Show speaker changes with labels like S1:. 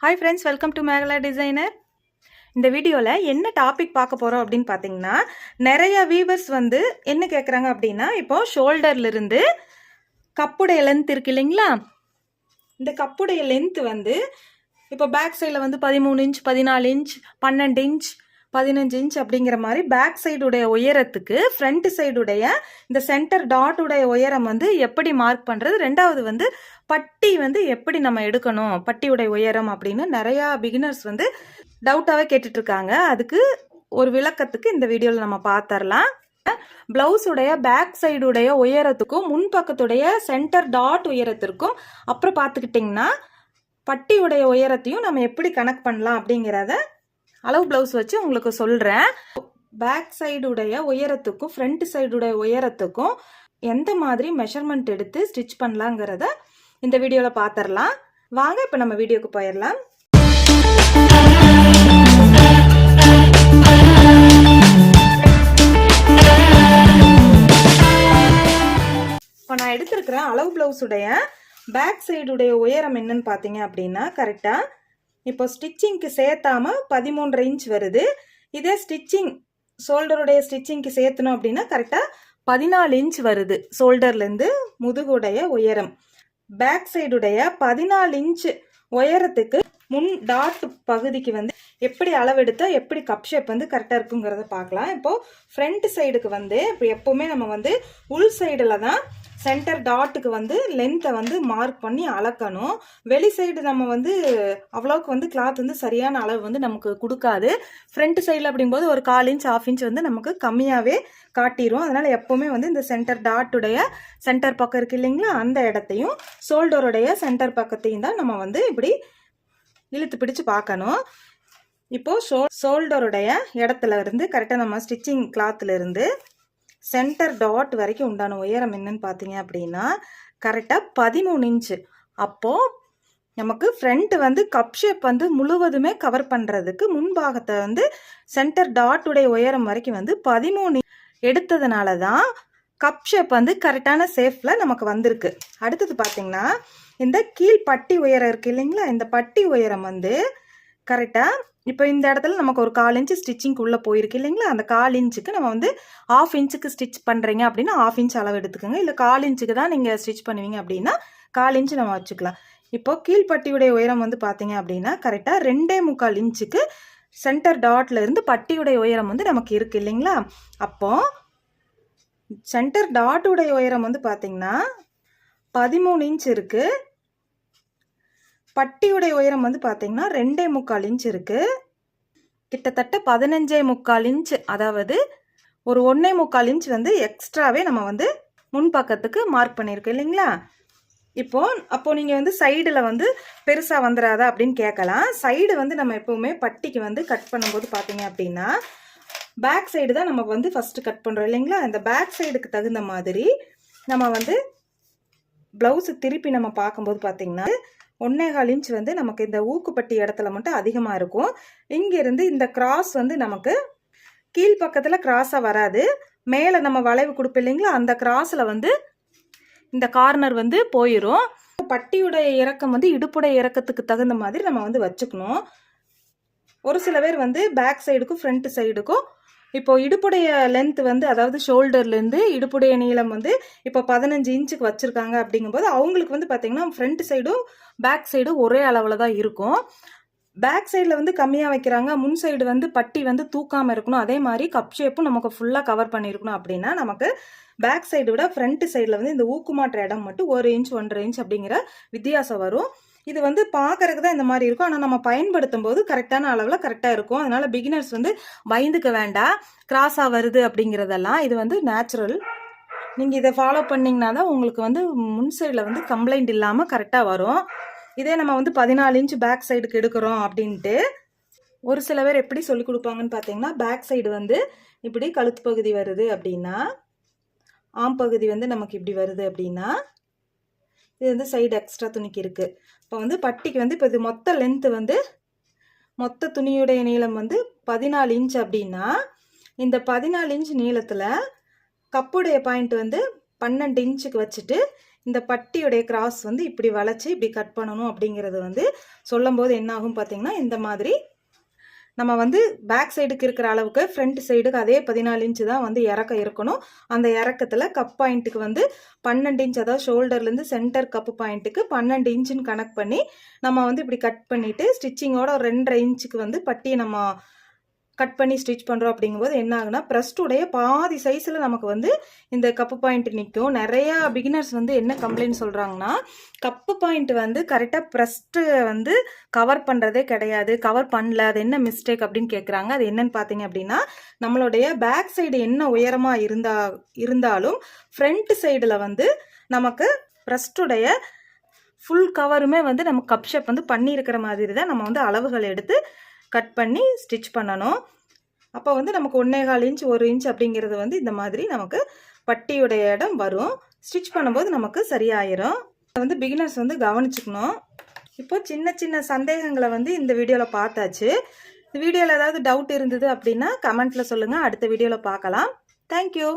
S1: Hi friends welcome to Megala designer இந்த வீடியோவில் என்ன டாபிக் பார்க்க போகிறோம் அப்படின்னு பார்த்தீங்கன்னா நிறைய வீவர்ஸ் வந்து என்ன கேட்குறாங்க அப்படின்னா இப்போ ஷோல்டர்லேருந்து கப்புடைய லென்த் இருக்கு இல்லைங்களா? இந்த கப்புடைய லென்த் வந்து இப்போ பேக் சைடில் வந்து பதிமூணு இன்ச் பதினாலு இன்ச் பன்னெண்டு இன்ச் பதினஞ்சு இன்ச் அப்படிங்கிற மாதிரி பேக் சைடுடைய உயரத்துக்கு ஃப்ரண்ட் சைடுடைய இந்த சென்டர் டாட்டுடைய உயரம் வந்து எப்படி மார்க் பண்ணுறது ரெண்டாவது வந்து பட்டி வந்து எப்படி நம்ம எடுக்கணும்? பட்டியுடைய உயரம் அப்படின்னு நிறையா பிகினர்ஸ் வந்து டவுட்டாகவே கேட்டுட்ருக்காங்க. அதுக்கு ஒரு விளக்கத்துக்கு இந்த வீடியோவில் நம்ம பார்த்துடலாம் பிளவுஸுடைய பேக் சைடுடைய உயரத்துக்கும் முன்பக்கத்துடைய சென்டர் டாட் உயரத்திற்கும் அப்புறம் பார்த்துக்கிட்டிங்கன்னா பட்டியுடைய உயரத்தையும் நம்ம எப்படி கனெக்ட் பண்ணலாம் அப்படிங்கிறத அளவு ப்ளவுஸ் வச்சு உங்களுக்கு சொல்கிறேன் பேக் சைடுடைய உயரத்துக்கும் ஃப்ரண்ட் சைடுடைய உயரத்துக்கும் எந்த மாதிரி மெஷர்மெண்ட் எடுத்து ஸ்டிச் பண்ணலாங்கிறத இந்த வீடியோவில் பார்த்துடலாம் வாங்க இப்போ நம்ம வீடியோக்கு போயிடலாம் இப்போ நான் எடுத்திருக்கிற அளவு ப்ளவுஸுடைய பேக் சைடுடைய உயரம் என்னன்னு பார்த்தீங்க அப்படின்னா கரெக்டாக இப்போ ஸ்டிச்சிங்க்கு சேர்த்தாம பதிமூன்றரை இன்ச் வருது. இதே ஸ்டிச்சிங் ஷோல்டருடைய ஸ்டிச்சிங்க்கு சேர்த்தணும் அப்படின்னா கரெக்டாக பதினாலு இன்ச் வருது. ஷோல்டர்லேருந்து முதுகுடைய உயரம். பேக் சைடுடைய பதினாலு இன்ச் உயரத்துக்கு முன் டாட் பகுதிக்கு வந்து எப்படி அளவெடுத்தால் எப்படி கப் ஷேப் வந்து கரெக்டாக இருக்குங்கிறத பார்க்கலாம். இப்போது ஃப்ரண்ட் சைடுக்கு வந்து இப்போ எப்போவுமே நம்ம வந்து உள் சைடில் தான் சென்டர் டாட்டுக்கு வந்து லென்த்தை வந்து மார்க் பண்ணி அளக்கணும். வெளி சைடு நம்ம வந்து அவ்வளோக்கு வந்து கிளாத் வந்து சரியான அளவு வந்து நமக்கு கொடுக்காது. ஃப்ரண்ட் சைடில் அப்படிங்கும்போது ஒரு கால் இன்ச் ஆஃப் இன்ச் வந்து நமக்கு கம்மியாகவே காட்டிடும் அதனால் எப்போவுமே வந்து இந்த சென்டர் டாட்டுடைய சென்டர் பக்கம் இருக்கு இல்லைங்களா? அந்த இடத்தையும் ஷோல்டருடைய சென்டர் பக்கத்தையும் தான் நம்ம வந்து இப்படி இழுத்து பிடிச்சு பார்க்கணும். இப்போது ஷோ ஷோல்டருடைய இடத்துல இருந்து கரெக்டாக நம்ம ஸ்டிச்சிங் கிளாத்தில் இருந்து சென்டர் டாட் வரைக்கும் உண்டான உயரம் என்னன்னு பார்த்தீங்க அப்படின்னா கரெக்டாக பதிமூணு இன்ச்சு அப்போது நமக்கு ஃப்ரண்ட் வந்து கப் ஷேப் வந்து முழுவதுமே கவர் பண்ணுறதுக்கு முன்பாகத்தை வந்து சென்டர் டாட்டுடைய உயரம் வரைக்கும் வந்து பதிமூணு எடுத்ததுனால தான் கப் ஷேப் வந்து கரெக்டான சேஃபில் நமக்கு வந்திருக்கு. அடுத்தது பார்த்தீங்கன்னா இந்த கீழ் பட்டி உயரம் இருக்குது இல்லைங்களா? இந்த பட்டி உயரம் வந்து கரெக்டாக இப்போ இந்த இடத்துல நமக்கு ஒரு கால் இன்ச்சு ஸ்டிச்சிங்க்கு உள்ளே போயிருக்கு இல்லைங்களா? அந்த கால் இன்ச்சுக்கு நம்ம வந்து ஆஃப் இன்ச்சுக்கு ஸ்டிச் பண்ணுறீங்க அப்படின்னா ஆஃப் இன்ச் அளவு எடுத்துக்கோங்க. இல்லை கால் இன்ச்சுக்கு தான் நீங்கள் ஸ்டிச் பண்ணுவீங்க அப்படின்னா கால் இன்ச்சு நம்ம வச்சுக்கலாம். இப்போ கீழ்ப்பட்டியுடைய உயரம் வந்து பார்த்தீங்க அப்படின்னா கரெக்டாக ரெண்டே முக்கால் இன்ச்சுக்கு சென்டர் டாட்ல இருந்து பட்டியுடைய உயரம் வந்து நமக்கு இருக்குது இல்லைங்களா? அப்போ சென்டர் டாட்டுடைய உயரம் வந்து பார்த்தீங்கன்னா பதிமூணு இன்ச் இருக்குது பட்டியுடைய உயரம் வந்து பார்த்தீங்கன்னா ரெண்டே முக்கால் இன்ச் இருக்குது கிட்டத்தட்ட பதினஞ்சே முக்கால் இன்ச் அதாவது ஒரு ஒன்றே முக்கால் இன்ச் வந்து எக்ஸ்ட்ராவே நம்ம வந்து முன்பக்கத்துக்கு மார்க் பண்ணியிருக்கோம் இல்லைங்களா? இப்போ அப்போ நீங்கள் வந்து சைடில் வந்து பெருசாக வந்துடாதா அப்படின்னு கேட்கலாம். சைடு வந்து நம்ம எப்போவுமே பட்டிக்கு வந்து கட் பண்ணும்போது பார்த்தீங்க அப்படின்னா பேக் சைடு தான் நம்ம வந்து ஃபஸ்ட்டு கட் பண்ணுறோம் இல்லைங்களா? இந்த பேக் சைடுக்கு தகுந்த மாதிரி நம்ம வந்து ப்ளவுஸு திருப்பி நம்ம பார்க்கும்போது பார்த்தீங்கன்னா ஒன்னேகால் இன்ச் வந்து நமக்கு இந்த ஊக்குப்பட்டி இடத்துல மட்டும் அதிகமாக இருக்கும். இங்கேருந்து இந்த கிராஸ் வந்து நமக்கு கீழ்ப்பக்கத்தில் கிராஸாக வராது. மேலே நம்ம வளைவு கொடுப்போம் இல்லைங்களா? அந்த கிராஸில் வந்து இந்த கார்னர் வந்து போயிடும் பட்டியுடைய இறக்கம் வந்து இடுப்புடைய இறக்கத்துக்கு தகுந்த மாதிரி நம்ம வந்து வச்சுக்கணும். ஒரு சில பேர் வந்து பேக் சைடுக்கும் ஃப்ரண்ட் சைடுக்கும் இப்போ இடுப்புடைய லென்த் வந்து அதாவது ஷோல்டர்லேருந்து இடுப்புடைய நீளம் வந்து இப்போ பதினஞ்சு இன்ச்சுக்கு வச்சுருக்காங்க அப்படிங்கும்போது அவங்களுக்கு வந்து பார்த்தீங்கன்னா ஃப்ரண்ட் சைடும் பேக் சைடும் ஒரே அளவில் தான் இருக்கும். பேக் சைடில் வந்து கம்மியாக வைக்கிறாங்க. முன் சைடு வந்து பட்டி வந்து தூக்காமல் இருக்கணும். அதே மாதிரி கப் ஷேப்பும் நமக்கு ஃபுல்லாக கவர் பண்ணியிருக்கணும் அப்படின்னா நமக்கு பேக் சைடு விட ஃப்ரண்ட் சைடில் வந்து இந்த ஊக்குமாற்ற இடம் மட்டும் ஒரு இன்ச் ஒன்றரை இன்ச் அப்படிங்கிற வித்தியாசம் வரும். இது வந்து பார்க்கறதுக்கு தான் இந்த மாதிரி இருக்கும். ஆனால் நம்ம பயன்படுத்தும் போது கரெக்டான அளவில் கரெக்டாக இருக்கும். அதனால பிகினர்ஸ் வந்து பயந்துக்க வேண்டாம். கிராஸாக வருது அப்படிங்கிறதெல்லாம் இது வந்து நேச்சுரல் நீங்கள் இதை ஃபாலோ பண்ணிங்கன்னா தான் உங்களுக்கு வந்து முன் சைடில் வந்து கம்ப்ளைண்ட் இல்லாமல் கரெக்டாக வரும். இதே நம்ம வந்து பதினாலு இன்ச் பேக் சைடுக்கு எடுக்கிறோம் அப்படின்ட்டு ஒரு சில பேர் எப்படி சொல்லி கொடுப்பாங்கன்னு பார்த்தீங்கன்னா பேக் சைடு வந்து இப்படி கழுத்து பகுதி வருது அப்படின்னா ஆம் பகுதி வந்து நமக்கு இப்படி வருது அப்படின்னா இது வந்து சைடு எக்ஸ்ட்ரா துணிக்கு இருக்குது இப்போ வந்து பட்டிக்கு வந்து இப்போ இது மொத்த லென்த்து வந்து மொத்த துணியுடைய நீளம் வந்து பதினாலு இன்ச் அப்படின்னா இந்த பதினாலு இன்ச் நீளத்தில் கப்புடைய பாயிண்ட் வந்து பன்னெண்டு இன்ச்சுக்கு வச்சுட்டு இந்த பட்டியுடைய கிராஸ் வந்து இப்படி வளைச்சி இப்படி கட் பண்ணணும் அப்படிங்கிறது வந்து சொல்லும்போது என்ன ஆகும் பார்த்தீங்கன்னா இந்த மாதிரி நம்ம வந்து பேக் சைடுக்கு இருக்கிற அளவுக்கு ஃப்ரண்ட் சைடுக்கு அதே பதினாலு இன்ச்சு தான் வந்து இறக்கம் இருக்கணும். அந்த இறக்கத்தில் கப் பாயிண்ட்டுக்கு வந்து பன்னெண்டு இன்ச் அதாவது ஷோல்டர்லேருந்து சென்டர் கப்பு பாயிண்ட்டுக்கு பன்னெண்டு இன்ச்சுன்னு கனெக்ட் பண்ணி நம்ம வந்து இப்படி கட் பண்ணிவிட்டு ஸ்டிச்சிங்கோட ரெண்டரை இன்ச்சுக்கு வந்து பட்டியை நம்ம கட் பண்ணி ஸ்டிச் பண்ணுறோம் அப்படிங்கும்போது என்ன ஆகுனா ப்ரெஸ்டுடைய பாதி சைஸில் நமக்கு வந்து இந்த கப்பு பாயிண்ட் நிற்கும் நிறையா பிகினர்ஸ் வந்து என்ன கம்ப்ளைண்ட் சொல்கிறாங்கன்னா கப்பு பாயிண்ட் வந்து கரெக்டாக ப்ரெஸ்ட்டு வந்து கவர் பண்ணுறதே கிடையாது. கவர் பண்ணல அது என்ன மிஸ்டேக் அப்படின்னு கேட்குறாங்க அது என்னன்னு பார்த்தீங்க அப்படின்னா நம்மளுடைய பேக் சைடு என்ன உயரமாக இருந்தா இருந்தாலும் ஃப்ரண்ட் சைடில் வந்து நமக்கு ப்ரெஸ்டுடைய ஃபுல் கவருமே வந்து நம்ம கப் ஷேப் வந்து பண்ணியிருக்கிற மாதிரி தான் நம்ம வந்து அளவுகள் எடுத்து கட் பண்ணி ஸ்டிச் பண்ணணும். அப்போ வந்து நமக்கு ஒன்றேகால் இன்ச் ஒரு இன்ச் அப்படிங்கிறது வந்து இந்த மாதிரி நமக்கு பட்டியுடைய இடம் வரும். ஸ்டிச் பண்ணும்போது நமக்கு சரியாயிரும். வந்து பிகினர்ஸ் வந்து கவனிச்சுக்கணும். இப்போ சின்ன சின்ன சந்தேகங்களை வந்து இந்த வீடியோவில் பார்த்தாச்சு. இந்த வீடியோவில் ஏதாவது டவுட் இருந்தது அப்படின்னா கமெண்ட்டில் சொல்லுங்கள் அடுத்த வீடியோவில் பார்க்கலாம். தேங்க்யூ